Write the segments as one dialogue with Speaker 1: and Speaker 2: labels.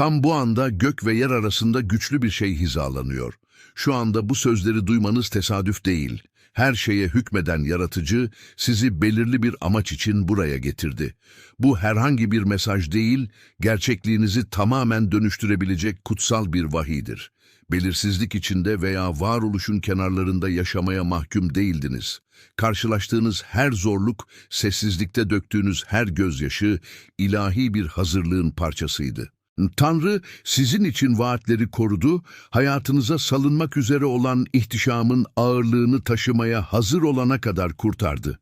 Speaker 1: Tam bu anda gök ve yer arasında güçlü bir şey hizalanıyor. Şu anda bu sözleri duymanız tesadüf değil. Her şeye hükmeden yaratıcı sizi belirli bir amaç için buraya getirdi. Bu herhangi bir mesaj değil, gerçekliğinizi tamamen dönüştürebilecek kutsal bir vahidir. Belirsizlik içinde veya varoluşun kenarlarında yaşamaya mahkum değildiniz. Karşılaştığınız her zorluk, sessizlikte döktüğünüz her gözyaşı ilahi bir hazırlığın parçasıydı. Tanrı sizin için vaatleri korudu, hayatınıza salınmak üzere olan ihtişamın ağırlığını taşımaya hazır olana kadar kurtardı.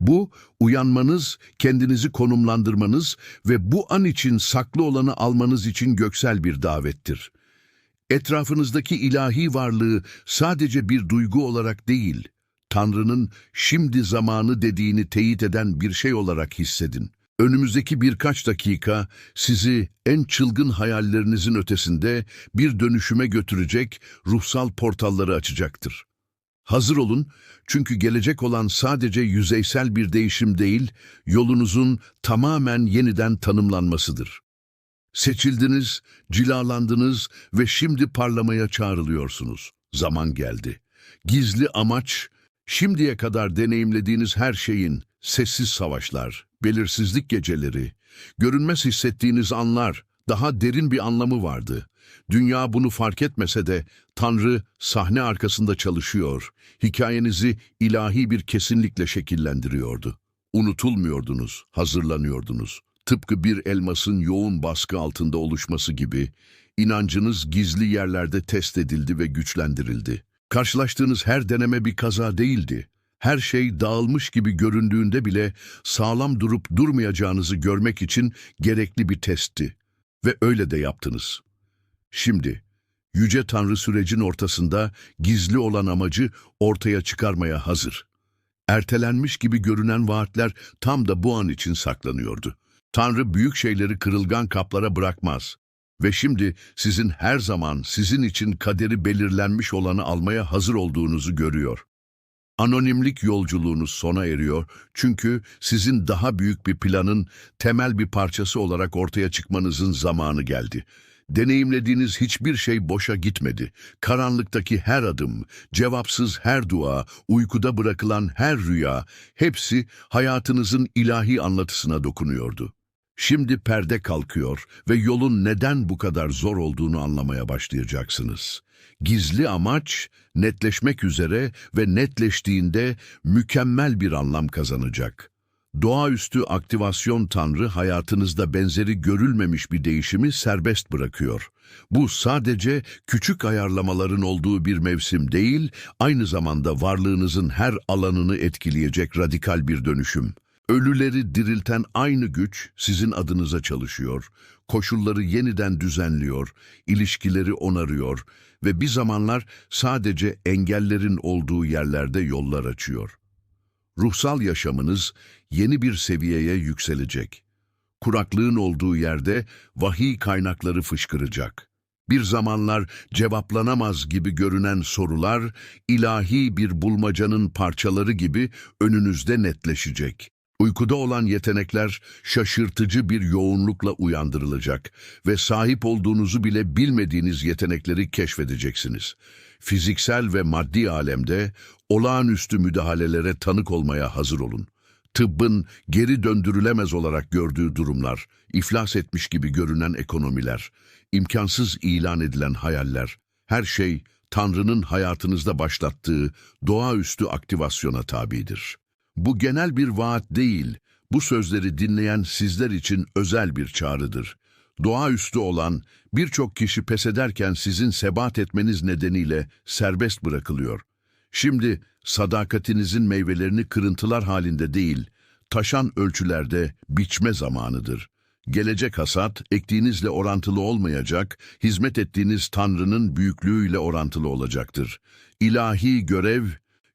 Speaker 1: Bu, uyanmanız, kendinizi konumlandırmanız ve bu an için saklı olanı almanız için göksel bir davettir. Etrafınızdaki ilahi varlığı sadece bir duygu olarak değil, Tanrı'nın şimdi zamanı dediğini teyit eden bir şey olarak hissedin. Önümüzdeki birkaç dakika sizi en çılgın hayallerinizin ötesinde bir dönüşüme götürecek ruhsal portalları açacaktır. Hazır olun çünkü gelecek olan sadece yüzeysel bir değişim değil, yolunuzun tamamen yeniden tanımlanmasıdır. Seçildiniz, cilalandınız ve şimdi parlamaya çağrılıyorsunuz. Zaman geldi. Gizli amaç, şimdiye kadar deneyimlediğiniz her şeyin, sessiz savaşlar, belirsizlik geceleri, görünmez hissettiğiniz anlar, daha derin bir anlamı vardı. Dünya bunu fark etmese de Tanrı sahne arkasında çalışıyor, hikayenizi ilahi bir kesinlikle şekillendiriyordu. Unutulmuyordunuz, hazırlanıyordunuz. Tıpkı bir elmasın yoğun baskı altında oluşması gibi, inancınız gizli yerlerde test edildi ve güçlendirildi. Karşılaştığınız her deneme bir kaza değildi. Her şey dağılmış gibi göründüğünde bile sağlam durup durmayacağınızı görmek için gerekli bir testti. Ve öyle de yaptınız. Şimdi, Yüce Tanrı sürecin ortasında gizli olan amacı ortaya çıkarmaya hazır. Ertelenmiş gibi görünen vaatler tam da bu an için saklanıyordu. Tanrı büyük şeyleri kırılgan kaplara bırakmaz. Ve şimdi sizin her zaman sizin için kaderi belirlenmiş olanı almaya hazır olduğunuzu görüyor. Anonimlik yolculuğunuz sona eriyor çünkü sizin daha büyük bir planın temel bir parçası olarak ortaya çıkmanızın zamanı geldi. Deneyimlediğiniz hiçbir şey boşa gitmedi. Karanlıktaki her adım, cevapsız her dua, uykuda bırakılan her rüya, hepsi hayatınızın ilahi anlatısına dokunuyordu. Şimdi perde kalkıyor ve yolun neden bu kadar zor olduğunu anlamaya başlayacaksınız. Gizli amaç netleşmek üzere ve netleştiğinde mükemmel bir anlam kazanacak. Doğaüstü aktivasyon tanrı hayatınızda benzeri görülmemiş bir değişimi serbest bırakıyor. Bu sadece küçük ayarlamaların olduğu bir mevsim değil, aynı zamanda varlığınızın her alanını etkileyecek radikal bir dönüşüm. Ölüleri dirilten aynı güç sizin adınıza çalışıyor, koşulları yeniden düzenliyor, ilişkileri onarıyor ve bir zamanlar sadece engellerin olduğu yerlerde yollar açıyor. Ruhsal yaşamınız yeni bir seviyeye yükselecek. Kuraklığın olduğu yerde vahiy kaynakları fışkıracak. Bir zamanlar cevaplanamaz gibi görünen sorular, ilahi bir bulmacanın parçaları gibi önünüzde netleşecek. Uykuda olan yetenekler şaşırtıcı bir yoğunlukla uyandırılacak ve sahip olduğunuzu bile bilmediğiniz yetenekleri keşfedeceksiniz. Fiziksel ve maddi alemde olağanüstü müdahalelere tanık olmaya hazır olun. Tıbbın geri döndürülemez olarak gördüğü durumlar, iflas etmiş gibi görünen ekonomiler, imkansız ilan edilen hayaller, her şey Tanrı'nın hayatınızda başlattığı doğaüstü aktivasyona tabidir. Bu genel bir vaat değil, bu sözleri dinleyen sizler için özel bir çağrıdır. Doğaüstü olan birçok kişi pes ederken sizin sebat etmeniz nedeniyle serbest bırakılıyor. Şimdi sadakatinizin meyvelerini kırıntılar halinde değil, taşan ölçülerde biçme zamanıdır. Gelecek hasat ektiğinizle orantılı olmayacak, hizmet ettiğiniz Tanrı'nın büyüklüğüyle orantılı olacaktır. İlahi görev,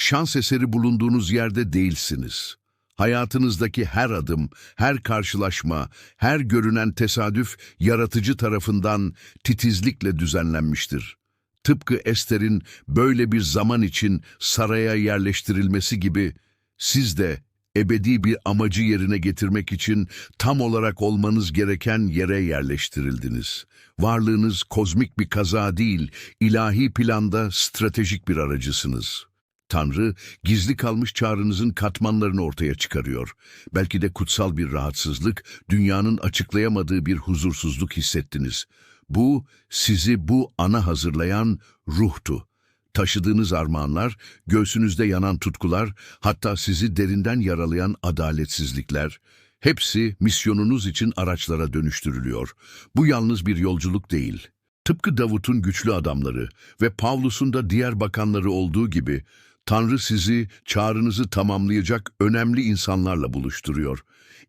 Speaker 1: şans eseri bulunduğunuz yerde değilsiniz. Hayatınızdaki her adım, her karşılaşma, her görünen tesadüf yaratıcı tarafından titizlikle düzenlenmiştir. Tıpkı Ester'in böyle bir zaman için saraya yerleştirilmesi gibi siz de ebedi bir amacı yerine getirmek için tam olarak olmanız gereken yere yerleştirildiniz. Varlığınız kozmik bir kaza değil, ilahi planda stratejik bir aracısınız. Tanrı, gizli kalmış çağrınızın katmanlarını ortaya çıkarıyor. Belki de kutsal bir rahatsızlık, dünyanın açıklayamadığı bir huzursuzluk hissettiniz. Bu, sizi bu ana hazırlayan ruhtu. Taşıdığınız armağanlar, göğsünüzde yanan tutkular, hatta sizi derinden yaralayan adaletsizlikler, hepsi misyonunuz için araçlara dönüştürülüyor. Bu yalnız bir yolculuk değil. Tıpkı Davut'un güçlü adamları ve Pavlus'un da diğer bakanları olduğu gibi, Tanrı sizi, çağrınızı tamamlayacak önemli insanlarla buluşturuyor.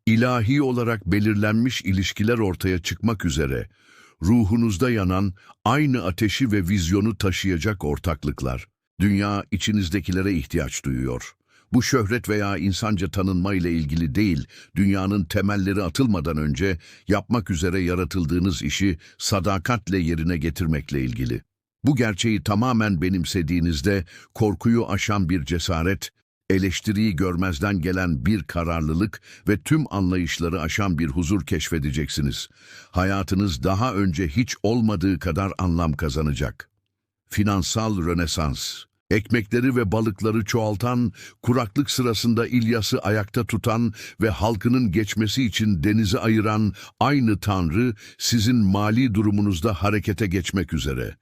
Speaker 1: İlahi olarak belirlenmiş ilişkiler ortaya çıkmak üzere, ruhunuzda yanan aynı ateşi ve vizyonu taşıyacak ortaklıklar. Dünya içinizdekilere ihtiyaç duyuyor. Bu şöhret veya insanca tanınma ile ilgili değil, dünyanın temelleri atılmadan önce yapmak üzere yaratıldığınız işi sadakatle yerine getirmekle ilgili. Bu gerçeği tamamen benimsediğinizde korkuyu aşan bir cesaret, eleştiriyi görmezden gelen bir kararlılık ve tüm anlayışları aşan bir huzur keşfedeceksiniz. Hayatınız daha önce hiç olmadığı kadar anlam kazanacak. Finansal Rönesans Ekmekleri ve balıkları çoğaltan, kuraklık sırasında İlyas'ı ayakta tutan ve halkının geçmesi için denizi ayıran aynı Tanrı sizin mali durumunuzda harekete geçmek üzere.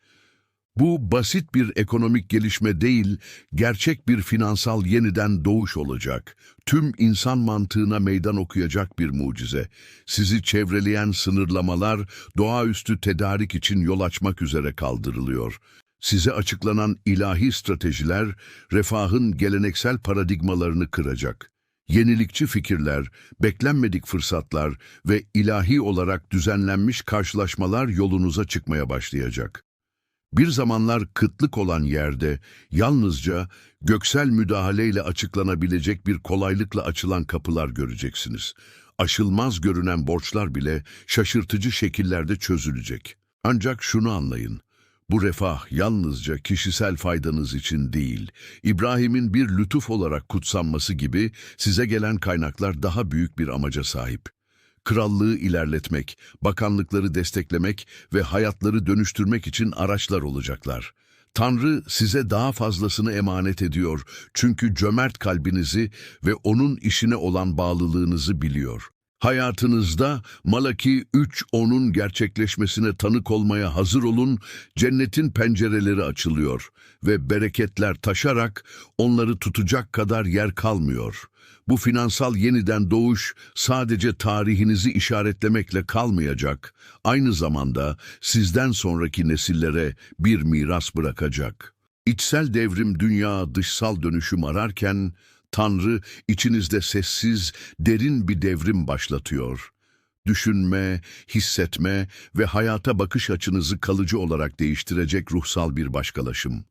Speaker 1: Bu basit bir ekonomik gelişme değil, gerçek bir finansal yeniden doğuş olacak. Tüm insan mantığına meydan okuyacak bir mucize. Sizi çevreleyen sınırlamalar doğaüstü tedarik için yol açmak üzere kaldırılıyor. Size açıklanan ilahi stratejiler refahın geleneksel paradigmalarını kıracak. Yenilikçi fikirler, beklenmedik fırsatlar ve ilahi olarak düzenlenmiş karşılaşmalar yolunuza çıkmaya başlayacak. Bir zamanlar kıtlık olan yerde yalnızca göksel müdahaleyle açıklanabilecek bir kolaylıkla açılan kapılar göreceksiniz. Aşılmaz görünen borçlar bile şaşırtıcı şekillerde çözülecek. Ancak şunu anlayın. Bu refah yalnızca kişisel faydanız için değil, İbrahim'in bir lütuf olarak kutsanması gibi size gelen kaynaklar daha büyük bir amaca sahip krallığı ilerletmek, bakanlıkları desteklemek ve hayatları dönüştürmek için araçlar olacaklar. Tanrı size daha fazlasını emanet ediyor çünkü cömert kalbinizi ve O'nun işine olan bağlılığınızı biliyor. Hayatınızda Malaki 3.10'un gerçekleşmesine tanık olmaya hazır olun, cennetin pencereleri açılıyor ve bereketler taşarak onları tutacak kadar yer kalmıyor. Bu finansal yeniden doğuş sadece tarihinizi işaretlemekle kalmayacak, aynı zamanda sizden sonraki nesillere bir miras bırakacak. İçsel devrim dünya dışsal dönüşüm ararken, Tanrı içinizde sessiz, derin bir devrim başlatıyor. Düşünme, hissetme ve hayata bakış açınızı kalıcı olarak değiştirecek ruhsal bir başkalaşım.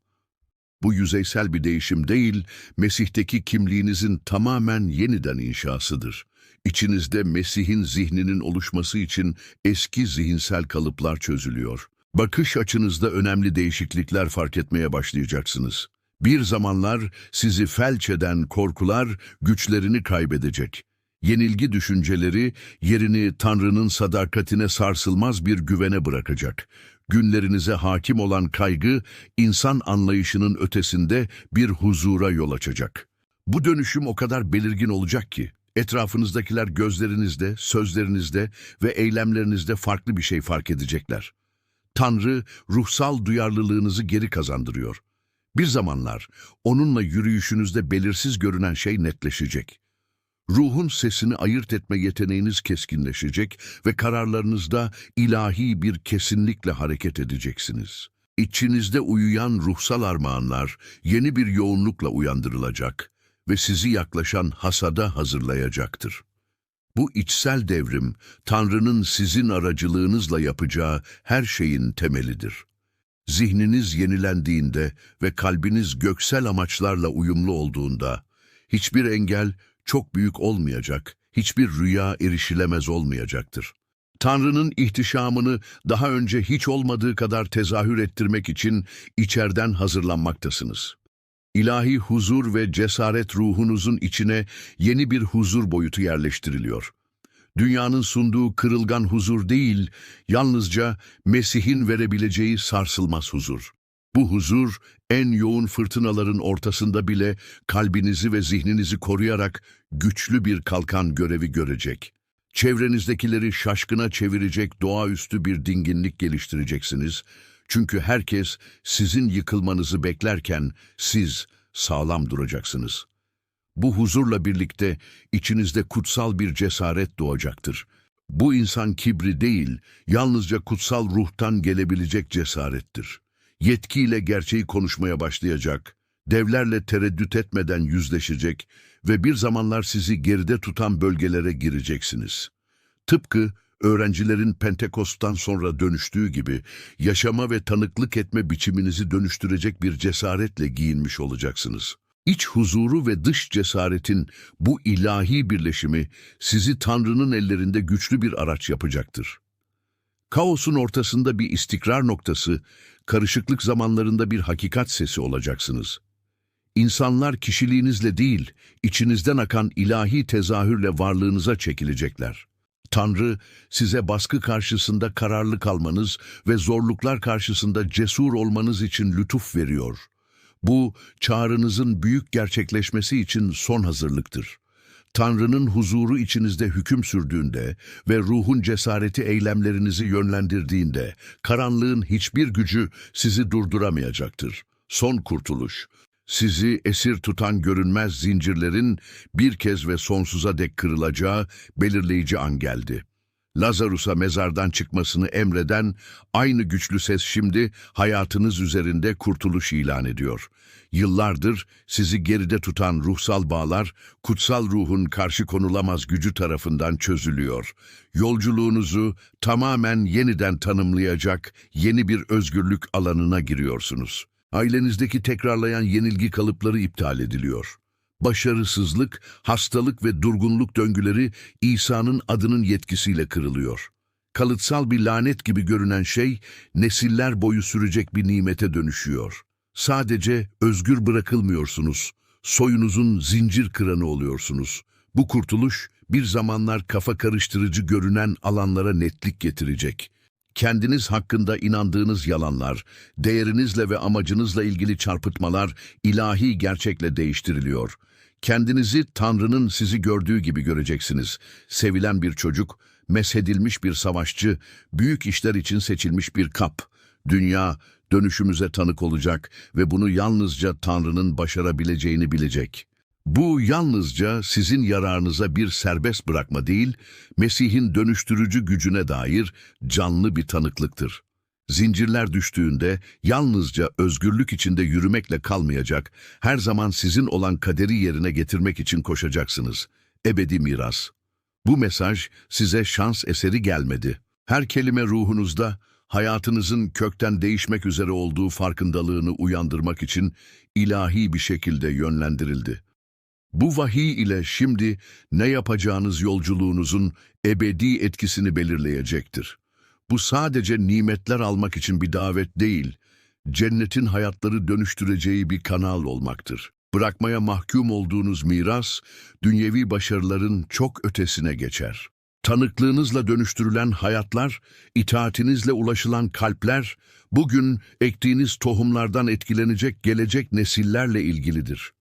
Speaker 1: Bu yüzeysel bir değişim değil, Mesih'teki kimliğinizin tamamen yeniden inşasıdır. İçinizde Mesih'in zihninin oluşması için eski zihinsel kalıplar çözülüyor. Bakış açınızda önemli değişiklikler fark etmeye başlayacaksınız. Bir zamanlar sizi felç eden korkular güçlerini kaybedecek. Yenilgi düşünceleri yerini Tanrı'nın sadakatine sarsılmaz bir güvene bırakacak. Günlerinize hakim olan kaygı, insan anlayışının ötesinde bir huzura yol açacak. Bu dönüşüm o kadar belirgin olacak ki, etrafınızdakiler gözlerinizde, sözlerinizde ve eylemlerinizde farklı bir şey fark edecekler. Tanrı, ruhsal duyarlılığınızı geri kazandırıyor. Bir zamanlar onunla yürüyüşünüzde belirsiz görünen şey netleşecek. Ruhun sesini ayırt etme yeteneğiniz keskinleşecek ve kararlarınızda ilahi bir kesinlikle hareket edeceksiniz. İçinizde uyuyan ruhsal armağanlar yeni bir yoğunlukla uyandırılacak ve sizi yaklaşan hasada hazırlayacaktır. Bu içsel devrim, Tanrı'nın sizin aracılığınızla yapacağı her şeyin temelidir. Zihniniz yenilendiğinde ve kalbiniz göksel amaçlarla uyumlu olduğunda, hiçbir engel çok büyük olmayacak, hiçbir rüya erişilemez olmayacaktır. Tanrı'nın ihtişamını daha önce hiç olmadığı kadar tezahür ettirmek için içerden hazırlanmaktasınız. İlahi huzur ve cesaret ruhunuzun içine yeni bir huzur boyutu yerleştiriliyor. Dünyanın sunduğu kırılgan huzur değil, yalnızca Mesih'in verebileceği sarsılmaz huzur. Bu huzur, en yoğun fırtınaların ortasında bile kalbinizi ve zihninizi koruyarak güçlü bir kalkan görevi görecek. Çevrenizdekileri şaşkına çevirecek doğaüstü bir dinginlik geliştireceksiniz. Çünkü herkes sizin yıkılmanızı beklerken siz sağlam duracaksınız. Bu huzurla birlikte içinizde kutsal bir cesaret doğacaktır. Bu insan kibri değil, yalnızca kutsal ruhtan gelebilecek cesarettir. Yetkiyle gerçeği konuşmaya başlayacak, devlerle tereddüt etmeden yüzleşecek ve bir zamanlar sizi geride tutan bölgelere gireceksiniz. Tıpkı öğrencilerin Pentekost'tan sonra dönüştüğü gibi yaşama ve tanıklık etme biçiminizi dönüştürecek bir cesaretle giyinmiş olacaksınız. İç huzuru ve dış cesaretin bu ilahi birleşimi sizi Tanrı'nın ellerinde güçlü bir araç yapacaktır. Kaosun ortasında bir istikrar noktası, karışıklık zamanlarında bir hakikat sesi olacaksınız. İnsanlar kişiliğinizle değil, içinizden akan ilahi tezahürle varlığınıza çekilecekler. Tanrı, size baskı karşısında kararlı kalmanız ve zorluklar karşısında cesur olmanız için lütuf veriyor. Bu, çağrınızın büyük gerçekleşmesi için son hazırlıktır. Tanrı'nın huzuru içinizde hüküm sürdüğünde ve ruhun cesareti eylemlerinizi yönlendirdiğinde, karanlığın hiçbir gücü sizi durduramayacaktır. Son kurtuluş, sizi esir tutan görünmez zincirlerin bir kez ve sonsuza dek kırılacağı belirleyici an geldi. Lazarus'a mezardan çıkmasını emreden aynı güçlü ses şimdi hayatınız üzerinde kurtuluş ilan ediyor. Yıllardır sizi geride tutan ruhsal bağlar, kutsal ruhun karşı konulamaz gücü tarafından çözülüyor. Yolculuğunuzu tamamen yeniden tanımlayacak yeni bir özgürlük alanına giriyorsunuz. Ailenizdeki tekrarlayan yenilgi kalıpları iptal ediliyor. Başarısızlık, hastalık ve durgunluk döngüleri İsa'nın adının yetkisiyle kırılıyor. Kalıtsal bir lanet gibi görünen şey, nesiller boyu sürecek bir nimete dönüşüyor. Sadece özgür bırakılmıyorsunuz, soyunuzun zincir kıranı oluyorsunuz. Bu kurtuluş, bir zamanlar kafa karıştırıcı görünen alanlara netlik getirecek. Kendiniz hakkında inandığınız yalanlar, değerinizle ve amacınızla ilgili çarpıtmalar ilahi gerçekle değiştiriliyor. Kendinizi Tanrı'nın sizi gördüğü gibi göreceksiniz. Sevilen bir çocuk, meshedilmiş bir savaşçı, büyük işler için seçilmiş bir kap. Dünya dönüşümüze tanık olacak ve bunu yalnızca Tanrı'nın başarabileceğini bilecek. Bu yalnızca sizin yararınıza bir serbest bırakma değil, Mesih'in dönüştürücü gücüne dair canlı bir tanıklıktır. Zincirler düştüğünde yalnızca özgürlük içinde yürümekle kalmayacak, her zaman sizin olan kaderi yerine getirmek için koşacaksınız. Ebedi miras. Bu mesaj size şans eseri gelmedi. Her kelime ruhunuzda, hayatınızın kökten değişmek üzere olduğu farkındalığını uyandırmak için ilahi bir şekilde yönlendirildi. Bu vahiy ile şimdi ne yapacağınız yolculuğunuzun ebedi etkisini belirleyecektir. Bu sadece nimetler almak için bir davet değil, cennetin hayatları dönüştüreceği bir kanal olmaktır. Bırakmaya mahkum olduğunuz miras, dünyevi başarıların çok ötesine geçer. Tanıklığınızla dönüştürülen hayatlar, itaatinizle ulaşılan kalpler, bugün ektiğiniz tohumlardan etkilenecek gelecek nesillerle ilgilidir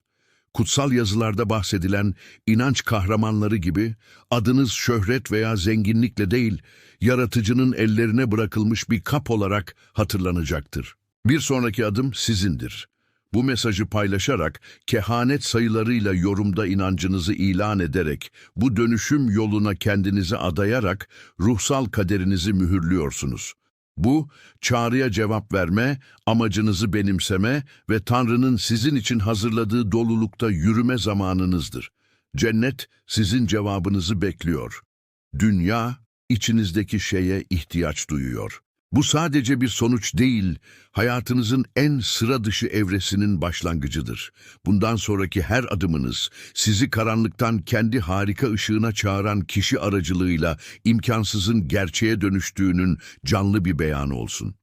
Speaker 1: kutsal yazılarda bahsedilen inanç kahramanları gibi adınız şöhret veya zenginlikle değil, yaratıcının ellerine bırakılmış bir kap olarak hatırlanacaktır. Bir sonraki adım sizindir. Bu mesajı paylaşarak, kehanet sayılarıyla yorumda inancınızı ilan ederek, bu dönüşüm yoluna kendinizi adayarak ruhsal kaderinizi mühürlüyorsunuz. Bu, çağrıya cevap verme, amacınızı benimseme ve Tanrı'nın sizin için hazırladığı dolulukta yürüme zamanınızdır. Cennet sizin cevabınızı bekliyor. Dünya, içinizdeki şeye ihtiyaç duyuyor. Bu sadece bir sonuç değil, hayatınızın en sıra dışı evresinin başlangıcıdır. Bundan sonraki her adımınız, sizi karanlıktan kendi harika ışığına çağıran kişi aracılığıyla imkansızın gerçeğe dönüştüğünün canlı bir beyanı olsun.